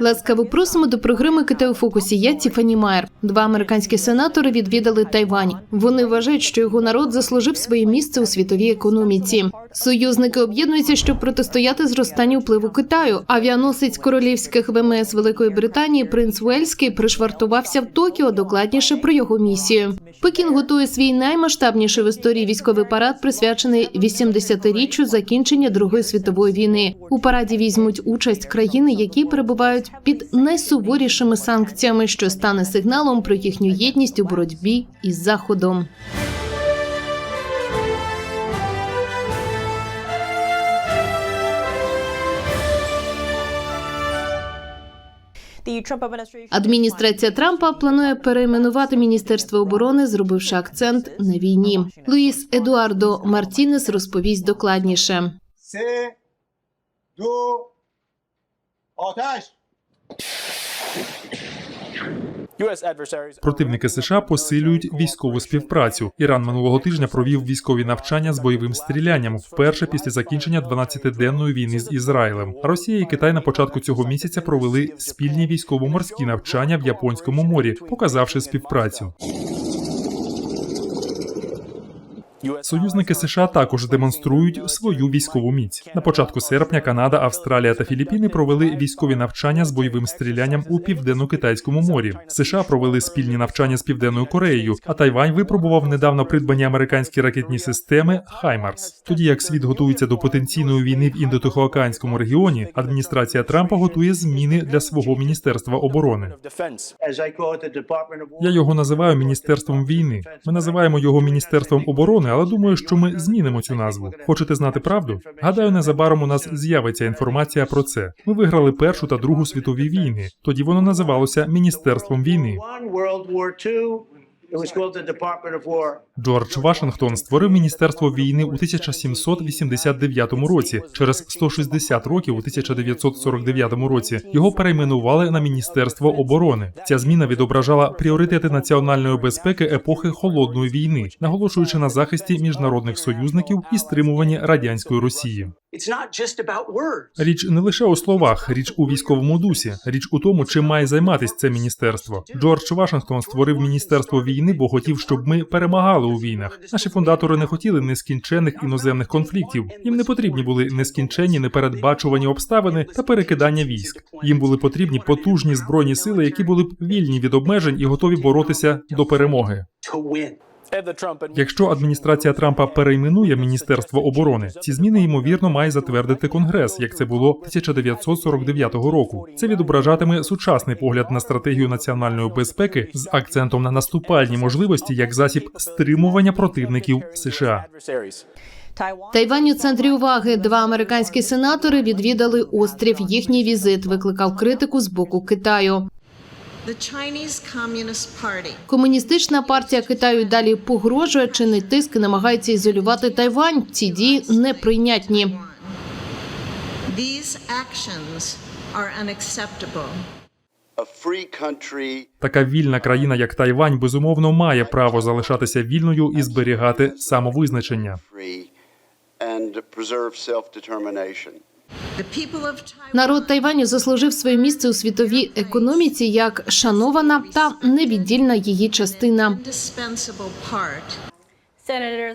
Ласкаво просимо до програми Китай у фокусі. Я Тіфані Майер. Два американські сенатори відвідали Тайвань. Вони вважають, що його народ заслужив своє місце у світовій економіці. Союзники об'єднуються, щоб протистояти зростанню впливу Китаю. Авіаносець королівських ВМС Великої Британії принц Уельський пришвартувався в Токіо. Докладніше про його місію. Пекін готує свій наймасштабніший в історії військовий парад, присвячений 80-річчю закінчення Другої світової війни. У параді візьмуть участь країни, які перебувають під найсуворішими санкціями, що стане сигналом про їхню єдність у боротьбі із заходом. Адміністрація Трампа планує перейменувати міністерство оборони, зробивши акцент на війні. Луїс Едуардо Мартінес розповість докладніше. سه Противники США посилюють військову співпрацю. Іран минулого тижня провів військові навчання з бойовим стрілянням вперше після закінчення 12-денної війни з Ізраїлем. Росія і Китай на початку цього місяця провели спільні військово-морські навчання в Японському морі, показавши співпрацю. Союзники США також демонструють свою військову міць. На початку серпня Канада, Австралія та Філіппіни провели військові навчання з бойовим стрілянням у південно-китайському морі. США провели спільні навчання з південною Кореєю, а Тайвань випробував недавно придбані американські ракетні системи Хаймарс. Тоді як світ готується до потенційної війни в індотихоокеанському регіоні, адміністрація Трампа готує зміни для свого міністерства оборони. Я його називаю міністерством війни. Ми називаємо його міністерством оборони, але думаю, що ми змінимо цю назву. Хочете знати правду? Гадаю, незабаром у нас з'явиться інформація про це. Ми виграли першу та другу світові війни. Тоді воно називалося міністерством війни. Джордж Вашингтон створив міністерство війни у 1789 році. Через 160 років, у 1949 році, його перейменували на міністерство оборони. Ця зміна відображала пріоритети національної безпеки епохи холодної війни, наголошуючи на захисті міжнародних союзників і стримуванні радянської Росії. Річ не лише у словах, річ у військовому дусі, річ у тому, чим має займатися це міністерство. Джордж Вашингтон створив міністерство війни, бо хотів, щоб ми перемагали у війнах. Наші фундатори не хотіли нескінчених іноземних конфліктів. Їм не потрібні були нескінченні, непередбачувані обставини та перекидання військ. Їм були потрібні потужні збройні сили, які були б вільні від обмежень і готові боротися до перемоги. Якщо адміністрація Трампа перейменує Міністерство оборони, ці зміни ймовірно має затвердити Конгрес, як це було 1949 року. Це відображатиме сучасний погляд на стратегію національної безпеки з акцентом на наступальні можливості як засіб стримування противників США. Тайвань у центрі уваги. Два американські сенатори відвідали острів. Їхній візит викликав критику з боку Китаю. Комуністична партія Китаю далі погрожує чинить тиск і намагається ізолювати Тайвань. Ці дії неприйнятні. Така вільна країна, як Тайвань, безумовно має право залишатися вільною і зберігати самовизначення. Народ Тайваню заслужив своє місце у світовій економіці як шанована та невіддільна її частина.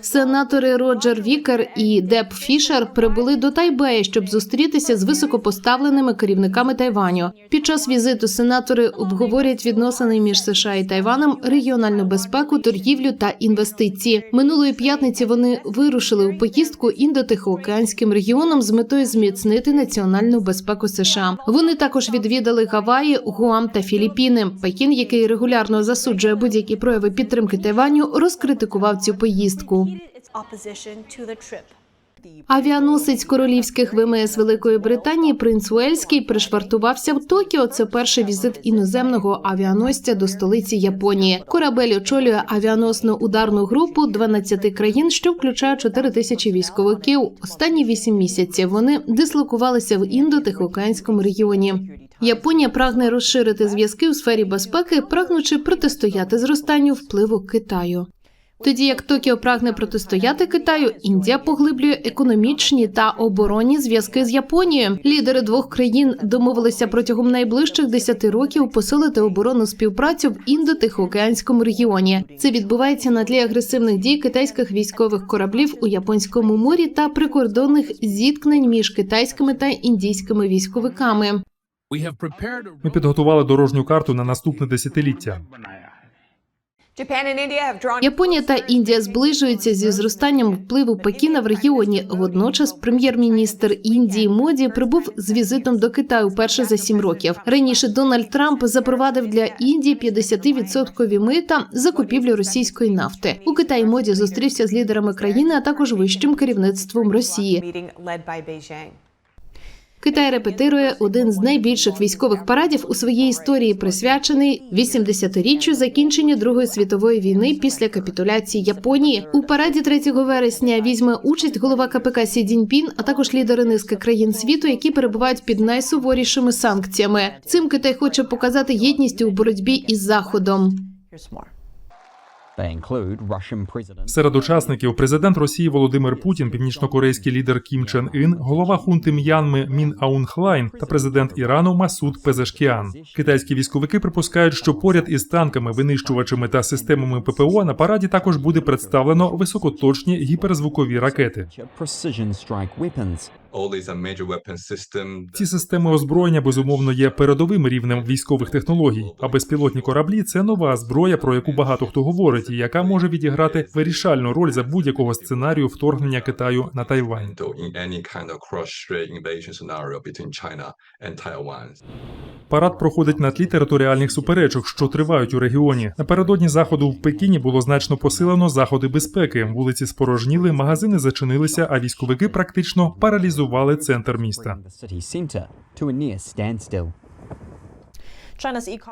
Сенатори Роджер Вікер і Деп Фішер прибули до Тайбея, щоб зустрітися з високопоставленими керівниками Тайваню. Під час візиту сенатори обговорять відносини між США і Тайваном, регіональну безпеку, торгівлю та інвестиції. Минулої п'ятниці вони вирушили у поїздку індотихоокеанським регіоном з метою зміцнити національну безпеку США. Вони також відвідали Гаваї, Гуам та Філіппіни. Пекін, який регулярно засуджує будь-які прояви підтримки Тайваню, розкритикував цю поїздку. Trip. Авіаносець королівських ВМС Великої Британії принц Уельський пришвартувався в Токіо. Це перший візит іноземного авіаносця до столиці Японії. Корабель очолює авіаносну ударну групу 12 країн, що включає 4 тисячі військовиків. Останні 8 місяців вони дислокувалися в індо-тихоокеанському регіоні. Японія прагне розширити зв'язки у сфері безпеки, прагнучи протистояти зростанню впливу Китаю. Тоді як Токіо прагне протистояти Китаю, Індія поглиблює економічні та оборонні зв'язки з Японією. Лідери двох країн домовилися протягом найближчих 10 років посилити оборонну співпрацю в індо-тихоокеанському регіоні. Це відбувається на тлі агресивних дій китайських військових кораблів у японському морі та прикордонних зіткнень між китайськими та індійськими військовиками. Ми підготували дорожню карту на наступне десятиліття. Японія та Індія зближуються зі зростанням впливу Пекіна в регіоні. Водночас, прем'єр-міністр Індії Моді прибув з візитом до Китаю вперше за сім років. Раніше Дональд Трамп запровадив для Індії 50% мита за купівлю російської нафти. У Китаї Моді зустрівся з лідерами країни, а також вищим керівництвом Росії. Китай репетирує один з найбільших військових парадів у своїй історії, присвячений 80-річчю закінчення Другої світової війни після капітуляції Японії. У параді 3 вересня візьме участь голова КПК Сі Цзіньпін, а також лідери низки країн світу, які перебувають під найсуворішими санкціями. Цим Китай хоче показати єдність у боротьбі із заходом. Серед учасників президент Росії Володимир Путін, північнокорейський лідер Кім Чен Ін, голова хунти М'янми Мін Аун Хлайн та президент Ірану Масуд Пезешкіан. Китайські військовики припускають, що поряд із танками, винищувачами та системами ППО на параді також буде представлено високоточні гіперзвукові ракети. Ці системи озброєння безумовно є передовим рівнем військових технологій. А безпілотні кораблі це нова зброя, про яку багато хто говорить, і яка може відіграти вирішальну роль за будь-якого сценарію вторгнення Китаю на Тайвань. Парад проходить на тлі територіальних суперечок, що тривають у регіоні. Напередодні заходу в Пекіні було значно посилено заходи безпеки. Вулиці спорожніли, магазини зачинилися, а військовики практично паралізували центр міста.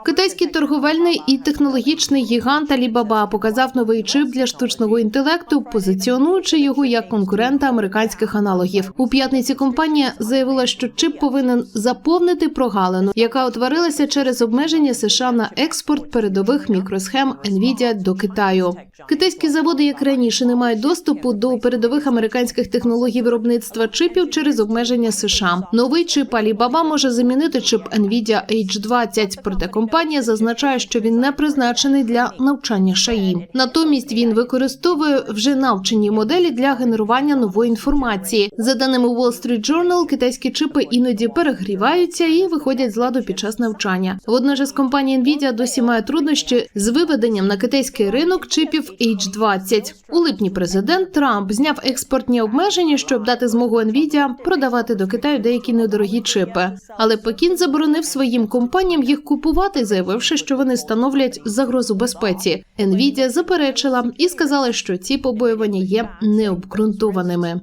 Китайський торговельний і технологічний гігант Alibaba показав новий чип для штучного інтелекту, позиціонуючи його як конкурента американських аналогів. У п'ятниці компанія заявила, що чип повинен заповнити прогалину, яка утворилася через обмеження США на експорт передових мікросхем Nvidia до Китаю. Китайські заводи, як раніше, не мають доступу до передових американських технологій виробництва чипів через обмеження США. Новий чип Alibaba може замінити чип Nvidia H20, проте компанія зазначає, що він не призначений для навчання шаї. Натомість він використовує вже навчені моделі для генерування нової інформації. За даними Wall Street Journal, китайські чипи іноді перегріваються і виходять з ладу під час навчання. Водночас компанія Nvidia досі має труднощі з виведенням на китайський ринок чипів H20. У липні президент Трамп зняв експортні обмеження, щоб дати змогу Nvidia продавати до Китаю деякі недорогі чипи. Але Пекін заборонив своїм компаніям їх купувати, заявивши, що вони становлять загрозу безпеці. Nvidia заперечила і сказала, що ці побоювання є необґрунтованими.